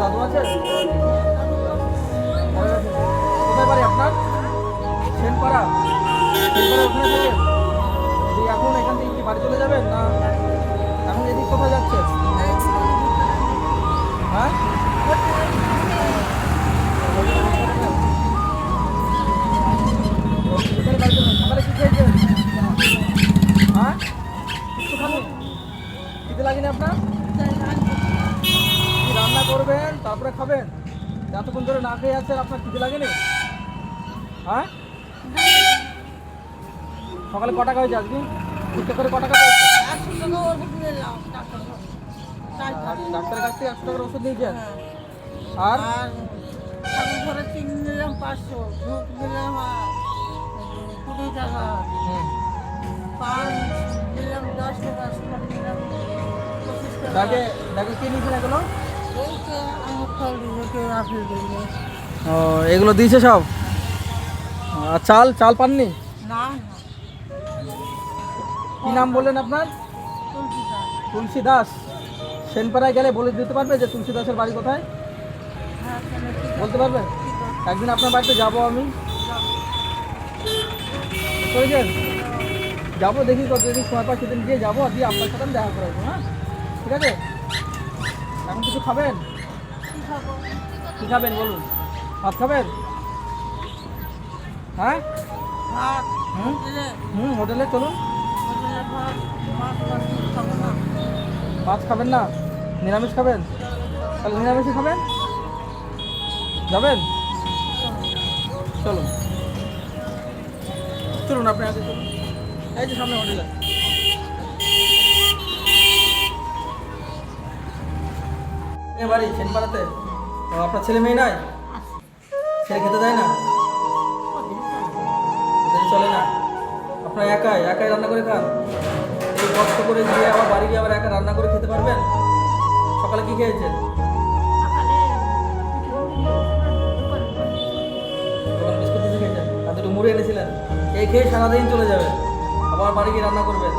দাদু আছে। কোথায় বাড়ি আপনার সেনপাড়া সেনপাড়া ওখানে থাকেন এখন এখান থেকে কি বাড়ি চলে যাবেন না এখন এদিক কোথায় যাচ্ছে তারপরে খাবেন? এতক্ষণ ধরে না খেয়ে আছেন আপনার খিদে লাগেনি? হ্যাঁ? সকালে ক টাকা হয়েছে আজকে? ভিক্ষা করে ক টাকা ডাক্তারের কাছ থেকে একশো টাকার ওষুধ নিয়েছেন? আর? ঘরে তিন নিলাম পাঁচশো ধূপ কুড়ি টাকা পান দশ টাকা কে নিয়েছেন এগুলো ও এগুলো দিয়েছে সব? আর চাল চাল পাননি? না কি নাম বললেন আপনার? তুলসী দাস। সেনপাড়ায় গেলে বলে দিতে পারবে যে তুলসী দাসের বাড়ি কোথায়? হ্যাঁ বলতে পারবে? একদিন আপনার বাড়িতে যাব আমি। বুঝেছেন যাব দেখি কত যদি সময় পাই সেদিন গিয়ে যাব আর দিয়ে আপনার সাথে আমি দেখা করে আসব হ্যাঁ? ঠিক আছে? এখন কিছু খাবেন? কি খাবেন বলুন? ভাত খাবেন? হ্যাঁ? হুম? হোটেলে চলুন। ভাত খাবেন না? নিরামিষ খাবেন? তাহলে নিরামিষই খাবেন? যাবেন? চলুন। চলুন, আপনি আগে চলুন এই যে সামনে হোটেলে এ বাড়ি সেনপাড়াতে ও, আপনার ছেলে মেয়ে নাই? ছেলে খেতে দেয় না? চলে না। আপনার একাই একাই রান্না করে খান। এই কষ্ট করে গিয়ে আবার বাড়ি গিয়ে আবার একা রান্না করে খেতে পারবেন? সকালে কি খেয়েছেন? দুটো মুড়ি এনেছিলেন। এই খেয়ে সারাদিন চলে যাবে আবার বাড়ি গিয়ে রান্না করবেন।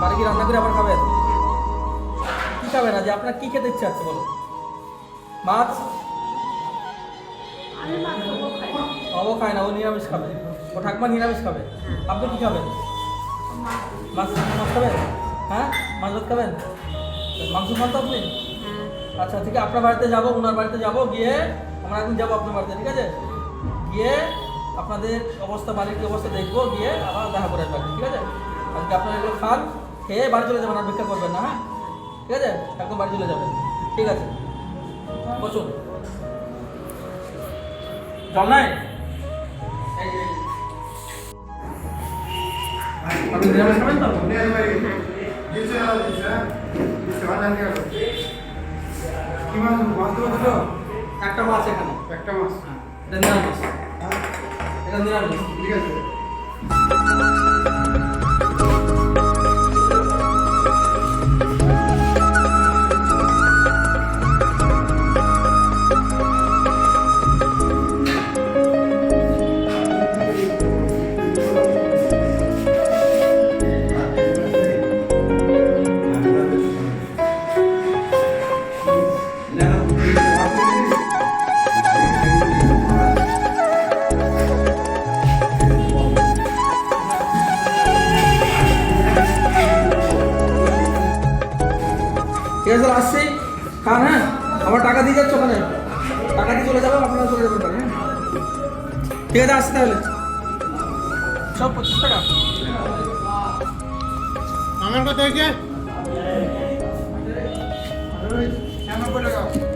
বাড়ি গিয়ে রান্না করে আবার খাবেন। কি খাবেন আজ আপনার কি খেতে ইচ্ছে আছে বলো মাছ? ও খায় না। ও নিরামিষ খাবে। ও ঠাকুমা নিরামিষ খাবে? আপনি কি খাবেন? মাছ মাছ খাবেন? হ্যাঁ? মাছ ভাত খাবেন? মাংস খান তো আপনি আচ্ছা ঠিক আছে আপনার বাড়িতে যাব ওনার বাড়িতে যাব গিয়ে আমরা একদিন যাব আপনার বাড়িতে ঠিক আছে? গিয়ে আপনাদের অবস্থা বাড়ির কি অবস্থা দেখব গিয়ে আবার দেখা করে আসব ঠিক আছে? আজকে আপনারা এগুলো খান খেয়ে বাড়ি চলে যাবেন আর ভিক্ষা করবেন না হ্যাঁ? ঠিক আছে? একদম বাড়ি চলে যাবেন ঠিক আছে? বসুন। জল নাই এই, এই। আপনি নিরামিষ খাবেন তো একটা মাছ এখানে। একটা মাছ। এটা নিরামিষ। এটা নিরামিষ। ঠিক আছে। ঠিক আছে আসছি। খান হ্যাঁ আমার টাকা দিয়ে যাচ্ছ ওখানে। টাকা দিয়ে চলে যাব আপনারা চলে যাবেন তাহলে হ্যাঁ। ঠিক আছে আসছি তাহলে। সব পঁচিশ টাকা? আমার কথা হয়েছে? টাকা।